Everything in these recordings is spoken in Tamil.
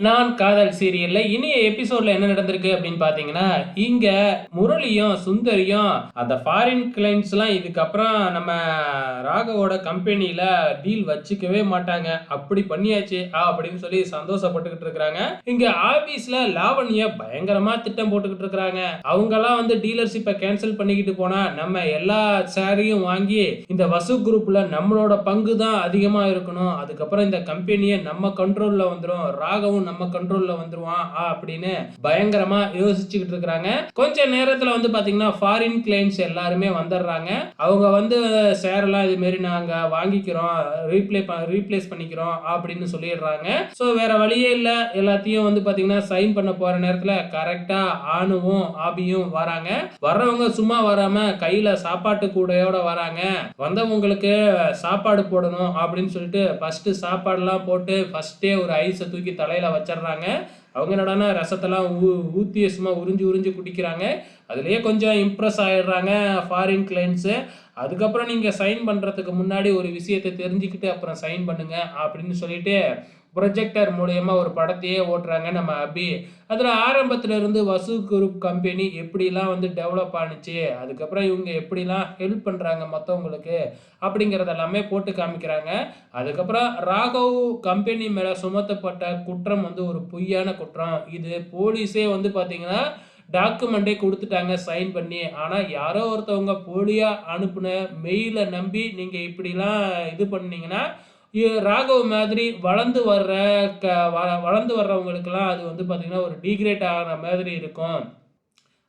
நான் காதல் சீரியல்ல இனிய எபிசோட்ல என்ன நடந்திருக்கு அப்படின்னு பாத்தீங்கன்னா இங்க முரளியும் சுந்தரியும் அந்த ஃபாரின் கிளைண்ட்ஸ் எல்லாம் இதுக்கப்புறம் நம்ம ராகவோட கம்பெனில டீல் வச்சுக்கவே மாட்டாங்க. அப்படி பண்ணியாச்சு அப்படின்னு சொல்லி சந்தோஷப்பட்டுக்கிட்டு இருக்கிறாங்க. இங்க ஆபீஸ்ல லாவண்ய பயங்கரமா திட்டம் போட்டுக்கிட்டு இருக்கிறாங்க. அவங்க எல்லாம் வந்து டீலர்ஷிப்பை கேன்சல் பண்ணிக்கிட்டு போனா நம்ம எல்லா ஷேரையும் வாங்கி இந்த வசு குரூப்ல நம்மளோட பங்கு தான் அதிகமா இருக்கணும். அதுக்கப்புறம் இந்த கம்பெனியை நம்ம கண்ட்ரோல்ல வந்துடும் ராகவும் நம்ம கண்ட்ரோல்ல வந்துருவான் ஆ, அப்படின்னு பயங்கரமா யோசிச்சுக்கிட்டு இருக்கிறாங்க. கொஞ்ச நேரத்துல வந்து பாத்தீங்கன்னா ஃபாரின் கிளைண்ட்ஸ் எல்லாருமே வந்துடுறாங்க. அவங்க வந்து சேரெல்லாம் இது மாரி நாங்க வாங்கிக்கிறோம் ரீப்ளே ரீப்ளேஸ் பண்ணிக்கிறோம் அப்படின்னு சொல்லிடுறாங்க. ஸோ வேற வழியே இல்லை. எல்லாத்தையும் வந்து பாத்தீங்கன்னா சைன் பண்ண போற நேரத்துல கரெக்டா ஆணுவும் ஆபியும் வராங்க. வர்றவங்க சும்மா வராம கையில சாப்பாட்டு கூடையோட வராங்க. வந்தவங்களுக்கு சாப்பாடு போடணும் அப்படின்னு சொல்லிட்டு ஃபர்ஸ்ட் சாப்பாடுலாம் போட்டு ஃபர்ஸ்டே ஒரு ஐஸை தூக்கி தலையில வச்சிடுறாங்க. அவங்க என்னடான்னா ரசத்தெல்லாம் ஊ ஊற்றி சும்மா உறிஞ்சி உறிஞ்சி குடிக்கிறாங்க. அதுலேயே கொஞ்சம் இம்ப்ரெஸ் ஆகிடுறாங்க ஃபாரின் கிளைண்ட்ஸு அதுக்கப்புறம் நீங்கள் சைன் பண்ணுறதுக்கு முன்னாடி ஒரு விஷயத்தை தெரிஞ்சுக்கிட்டு அப்புறம் சைன் பண்ணுங்கள் அப்படின்னு சொல்லிட்டு ப்ரொஜெக்டர் மூலயமா ஒரு படத்தையே ஓட்டுறாங்க நம்ம அபி. அதில் ஆரம்பத்தில் இருந்து வசு குரூப் கம்பெனி எப்படிலாம் வந்து டெவலப் ஆணுச்சு அதுக்கப்புறம் இவங்க எப்படிலாம் ஹெல்ப் பண்ணுறாங்க மற்றவங்களுக்கு அப்படிங்கிறது எல்லாமே போட்டு காமிக்கிறாங்க. அதுக்கப்புறம் ராகவ் கம்பெனி மேலே சுமத்தப்பட்ட குற்றம் வந்து ஒரு பொய்யான குற்றம். இது போலீஸே வந்து பார்த்திங்கன்னா டாக்குமெண்ட்டே கொடுத்துட்டாங்க சைன் பண்ணி. ஆனால் யாரோ ஒருத்தவங்க போலியாக அனுப்புன மெயிலை நம்பி நீங்கள் இப்படிலாம் இது பண்ணிங்கன்னா ராகவ் மாதிரி வளர்ந்து வர்ற க வ- வளர்ந்து வர்றவங்களுக்கெல்லாம் அது வந்து பார்த்திங்கன்னா ஒரு டீக்ரேட் ஆகிற மாதிரி இருக்கும்.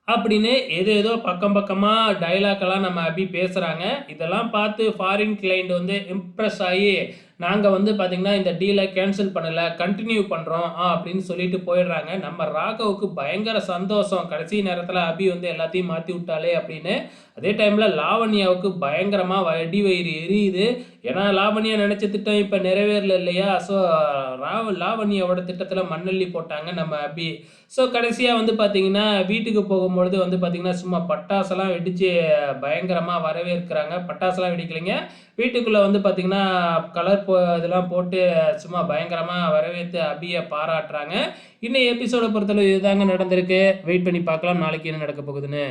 அப்படின்னு ஏதோ ஏதோ பக்கம் பக்கமாக டைலாக்கெல்லாம் நம்ம அபி பேசுகிறாங்க இதெல்லாம் பார்த்து ஃபாரின் கிளைண்ட் வந்து இம்ப்ரெஸ் ஆகி நாங்கள் வந்து பார்த்திங்கன்னா இந்த டீலை கேன்சல் பண்ணலை கண்டினியூ பண்ணுறோம் ஆ அப்படின்னு சொல்லிட்டு போயிடுறாங்க. நம்ம ராகவுக்கு பயங்கர சந்தோஷம். கடைசி நேரத்தில் அபி வந்து எல்லாத்தையும் மாற்றி விட்டாலே அப்படின்னு. அதே டைமில் லாவண்யாவுக்கு பயங்கரமாக வடி வயிறு எரியுது. ஏன்னா லாவண்யா நினச்ச திட்டம் இப்போ நிறைவேறல இல்லையா? ஸோ ராவ லாவண்யாவோட திட்டத்தில் மண்ணள்ளி போட்டாங்க நம்ம அபி. ஸோ கடைசியாக வந்து பார்த்தீங்கன்னா வீட்டுக்கு போகும்பொழுது வந்து பார்த்திங்கன்னா சும்மா பட்டாசெல்லாம் வெடித்து பயங்கரமாக வரவேற்கிறாங்க. பட்டாசெல்லாம் வெடிக்கலைங்க. வீட்டுக்குள்ளே வந்து பார்த்திங்கன்னா கலர் போ இதெல்லாம் போட்டு சும்மா பயங்கரமாக வரவேற்று அபியை பாராட்டுறாங்க. இன்னும் எபிசோடை பொறுத்தளவு இதுதாங்க நடந்திருக்கு. வெயிட் பண்ணி பார்க்கலாம். நாளைக்கு என்ன நடக்க போகுதுன்னு.